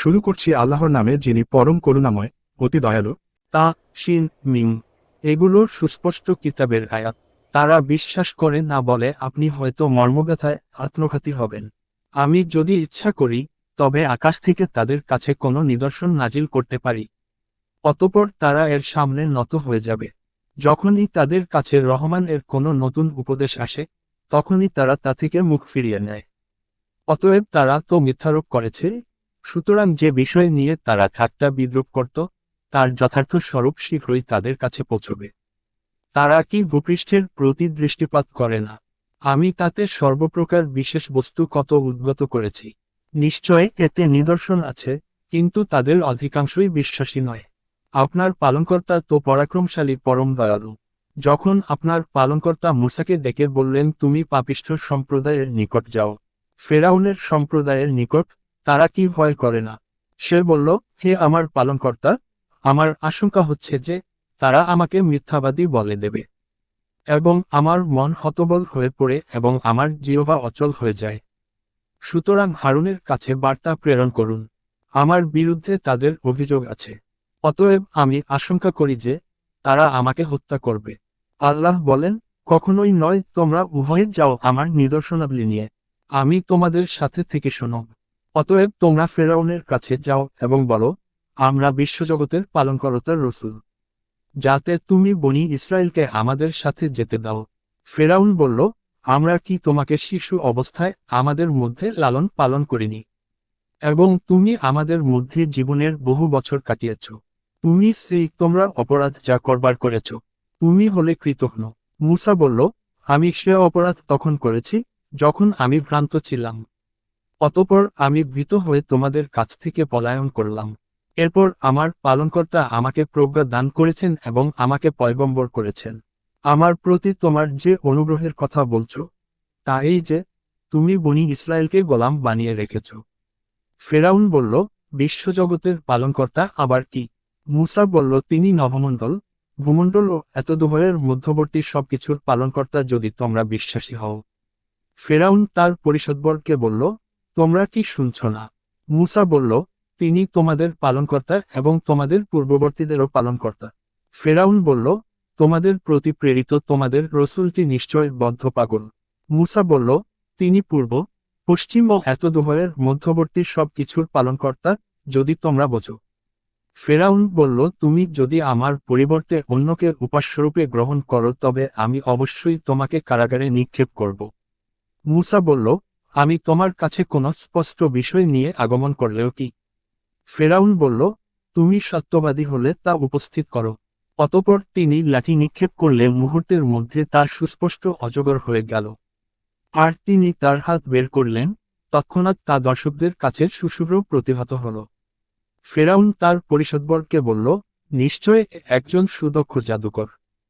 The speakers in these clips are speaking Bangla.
শুরু করছি আল্লাহর নামে যিনি পরম করুণাময়, অতি দয়ালু। তা, শিন মিম এগুলো সুস্পষ্ট কিতাবের আয়াত। তারা বিশ্বাস করে না বলে আপনি হয়তো মর্মব্যথায় আত্মঘাতী হবেন। আমি যদি ইচ্ছা করি, তবে আকাশ থেকে তাদের কাছে কোনো নিদর্শন নাজিল করতে পারি। অতপর তারা এর সামনে নত হয়ে যাবে। যখনই তাদের কাছে রহমান এর কোনো নতুন উপদেশ আসে, তখনই তারা তা থেকে মুখ ফিরিয়ে নেয়। অতএব তারা তো মিথ্যারোপ করেছে সুতরাং যে বিষয় নিয়ে তারা ঠাট্টা বিদ্রুপ করত, তার যথার্থ স্বরূপ শীঘ্রই তাদের কাছে পৌঁছবে। তারা কি ভূপৃষ্ঠের প্রতি দৃষ্টিপাত করে না? আমি তাতে সর্বপ্রকার বিশেষ বস্তু কত উদ্গত করেছি? নিশ্চয় এতে নিদর্শন আছে, কিন্তু তাদের অধিকাংশই বিশ্বাসী নয়। আপনার পালনকর্তা তো পরাক্রমশালী, পরম দয়ালু। যখন আপনার পালনকর্তা মুসাকে ডেকে বললেন, তুমি পাপিষ্ঠ সম্প্রদায়ের নিকট যাও। ফেরাউনের সম্প্রদায়ের নিকট তারা কি ভয় করে না? সে বলল, হে আমার পালনকর্তা, আমার আশঙ্কা হচ্ছে যে তারা আমাকে মিথ্যাবাদী বলে দেবে এবং আমার মন হতবল হয়ে পড়ে এবং আমার জিহবা অচল হয়ে যায়। সুতরাং হারুনের কাছে বার্তা প্রেরণ করুন। আমার বিরুদ্ধে তাদের অভিযোগ আছে। অতএব আমি আশঙ্কা করি যে তারা আমাকে হত্যা করবে। আল্লাহ বলেন, কখনোই নয়, তোমরা উভয়ে যাও আমার নিদর্শনাবলী নিয়ে। আমি তোমাদের সাথে থেকে শোনো। অতএব তোমরা ফেরাউনের কাছে যাও এবং বলো, আমরা বিশ্বজগতের পালনকর্তার রসুল। যাতে তুমি বনি ইসরায়েলকে আমাদের সাথে যেতে দাও। ফেরাউন বলল, আমরা কি তোমাকে শিশু অবস্থায় আমাদের মধ্যে লালন পালন করিনি? এবং তুমি আমাদের মধ্যে জীবনের বহু বছর কাটিয়েছ। তুমি সেই তোমরা অপরাধ যা করবার করেছ, তুমি হলে কৃতজ্ঞ মুসা বলল, আমি সে অপরাধ তখন করেছি, যখন আমি ভ্রান্ত ছিলাম। অতপর আমি ভীত হয়ে তোমাদের কাছ থেকে পলায়ন করলাম। এরপর আমার পালনকর্তা আমাকে প্রজ্ঞা দান করেছেন এবং আমাকে পয়গম্বর করেছেন। আমার প্রতি তোমার যে অনুগ্রহের কথা বলছো তা এই যে তুমি বনি ইসরায়েলকে গোলাম বানিয়ে রেখেছ। ফেরাউন বলল, বিশ্বজগতের পালনকর্তা আবার কি? মুসা বলল, তিনি নভমণ্ডল ভূমণ্ডল ও এত এতদুভয়ের মধ্যবর্তী সবকিছুর পালনকর্তা যদি তোমরা বিশ্বাসী হও। ফেরাউন তার পরিষদবর্গকে বলল তোমরা কি শুনছ না? মুসা বলল, তিনি তোমাদের পালনকর্তা এবং তোমাদের পূর্ববর্তীদেরও পালনকর্তা। ফেরাউন বলল, তোমাদের প্রতি প্রেরিত তোমাদের রসুলটি নিশ্চয় বদ্ধ পাগল। মুসা বলল, তিনি পূর্ব, পশ্চিম ও এত এতদুভয়ের মধ্যবর্তী সব কিছুর পালনকর্তা যদি তোমরা বোঝো। ফেরাউন বলল, তুমি যদি আমার পরিবর্তে অন্যকে উপাস্যরূপে গ্রহণ করো তবে আমি অবশ্যই তোমাকে কারাগারে নিক্ষেপ করব। মুসা বলল আমি তোমার কাছে কোনো স্পষ্ট বিষয় নিয়ে আগমন করলেও কি? ফেরাউন বলল, তুমি সত্যবাদী হলে তা উপস্থিত করো। অতপর তিনি লাঠি নিক্ষেপ করলে মুহূর্তের মধ্যে তা সুস্পষ্ট অজগর হয়ে গেল। আর তিনি তার হাত বের করলেন, তৎক্ষণাৎ তা দর্শকদের কাছে সুশুভ্র প্রতিহত হল। ফেরাউন তার পরিষদবর্গকে বলল, নিশ্চয় একজন সুদক্ষ জাদুকর।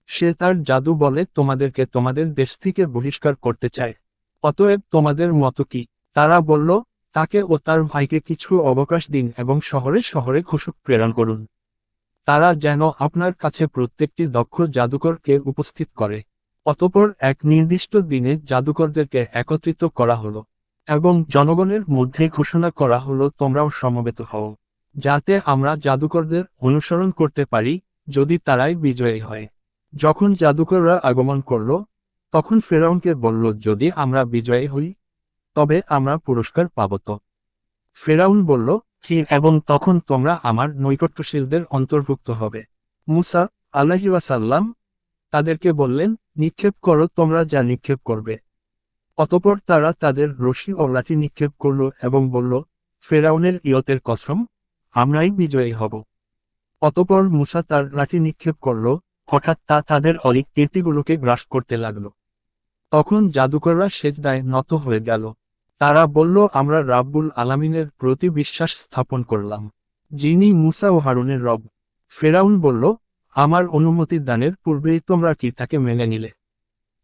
সে তার জাদু বলে তোমাদেরকে তোমাদের দেশ থেকে বহিষ্কার করতে চায়। অতএব তোমাদের মতো কি? তারা বলল, তাকে ও তার ভাইকে কিছু অবকাশ দিন এবং শহরে শহরে ঘোষক প্রেরণ করুন। তারা যেন আপনার কাছে প্রত্যেকটি দক্ষ জাদুকরকে উপস্থিত করে। অতপর এক নির্দিষ্ট দিনে জাদুকরদেরকে একত্রিত করা হলো এবং জনগণের মধ্যে ঘোষণা করা হলো, তোমরাও সমবেত হও, যাতে আমরা জাদুকরদের অনুসরণ করতে পারি, যদি তারাই বিজয়ী হয়। যখন জাদুকররা আগমন করল তখন ফেরাউনকে বলল, যদি আমরা বিজয়ী হই, তবে আমরা পুরস্কার পাব তো? ফেরাউন বলল, হি, এবং তখন তোমরা আমার নৈকট্যশীলদের অন্তর্ভুক্ত হবে। মুসা আল্লাহিওয়াসাল্লাম তাদেরকে বললেন, নিক্ষেপ করো, তোমরা যা নিক্ষেপ করবে। অতপর তারা তাদের রশি ও লাঠি নিক্ষেপ করল এবং বলল, ফেরাউনের ইয়তের কসম, আমরাই বিজয়ী হব। অতপর মুসা তার লাঠি নিক্ষেপ করল, হঠাৎ তা তাদের অলিক কীর্তিগুলোকে গ্রাস করতে লাগল। তখন জাদুকররা সেজদায় নত হয়ে গেল। তারা বলল, আমরা রাব্বুল আলামিনের প্রতি বিশ্বাস স্থাপন করলাম, যিনি মুসা ও হারুনের রব। ফেরাউন বলল, আমার অনুমতি দানের পূর্বেই তোমরা কি তাকে মেনে নিলে?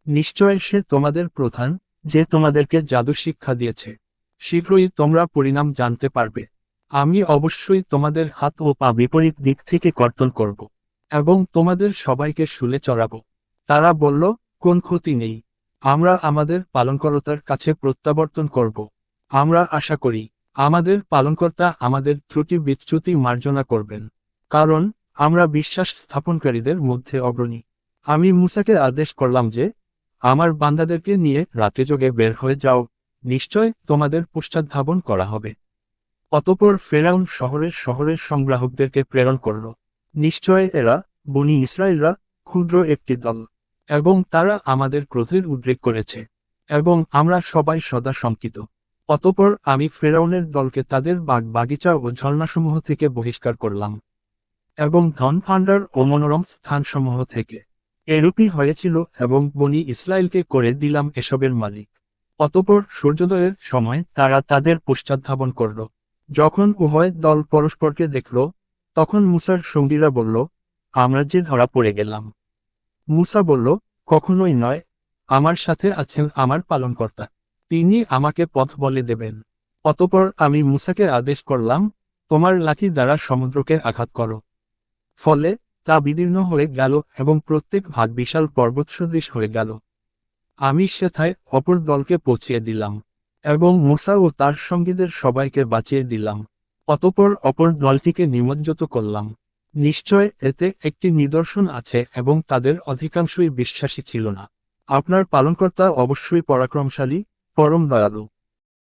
নিশ্চয় সে তোমাদের প্রধান, যে তোমাদেরকে জাদু শিক্ষা দিয়েছে। শীঘ্রই তোমরা পরিণাম জানতে পারবে। আমি অবশ্যই তোমাদের হাত ও পা বিপরীত দিক থেকে কর্তন করব এবং তোমাদের সবাইকে শুলে চড়াবো। তারা বলল, কোন ক্ষতি নেই। আমরা আমাদের পালনকর্তার কাছে প্রত্যাবর্তন করব। আমরা আশা করি, আমাদের পালনকর্তা আমাদের ত্রুটি বিচ্যুতি মার্জনা করবেন। কারণ, আমরা বিশ্বাস স্থাপনকারীদের মধ্যে অগ্রণী। আমি মুসাকে আদেশ করলাম যে, আমার বান্দাদেরকে নিয়ে রাত্রিযোগে বের হয়ে যাও। নিশ্চয় তোমাদের পশ্চাৎধাবন করা হবে। অতপর ফেরাউন শহরের শহরের সংগ্রাহকদেরকে প্রেরণ করল। নিশ্চয় এরা বনি ইসরায়েলরা ক্ষুদ্র একটি দল। এবং তারা আমাদের ক্রোধের উদ্রেক করেছে। এবং আমরা সবাই সদা শঙ্কিত। অতপর আমি ফেরাউনের দলকে তাদের বাগ বাগিচা ও ঝর্ণাসমূহ থেকে বহিষ্কার করলাম। এবং ধন ভাণ্ডার ও মনোরম স্থানসমূহ থেকে। এরূপই হয়েছিল এবং বনি ইসরায়েলকে করে দিলাম এসবের মালিক। অতপর সূর্যোদয়ের সময় তারা তাদের পশ্চাৎধাবন করল। যখন উভয় দল পরস্পরকে দেখল, তখন মুসার সঙ্গীরা বলল, আমরা যে ধরা পড়ে গেলাম। মুসা বলল, কখনোই নয়। আমার সাথে আছেন আমার পালনকর্তা। তিনি আমাকে পথ বলে দেবেন। অতপর আমি মুসাকে আদেশ করলাম, তোমার লাঠি দ্বারা সমুদ্রকে আঘাত করো। ফলে তা বিদীর্ণ হয়ে গেল এবং প্রত্যেক ভাগ বিশাল পর্বত সদৃশ হয়ে গেল। আমি সেথায় অপর দলকে পৌঁছিয়ে দিলাম এবং মুসা ও তার সঙ্গীদের সবাইকে বাঁচিয়ে দিলাম। অতপর অপর দলটিকে নিমজ্জিত করলাম। নিশ্চয় এতে একটি নিদর্শন আছে এবং তাদের অধিকাংশই বিশ্বাসী ছিল না। আপনার পালনকর্তা অবশ্যই পরাক্রমশালী, পরম দয়ালু।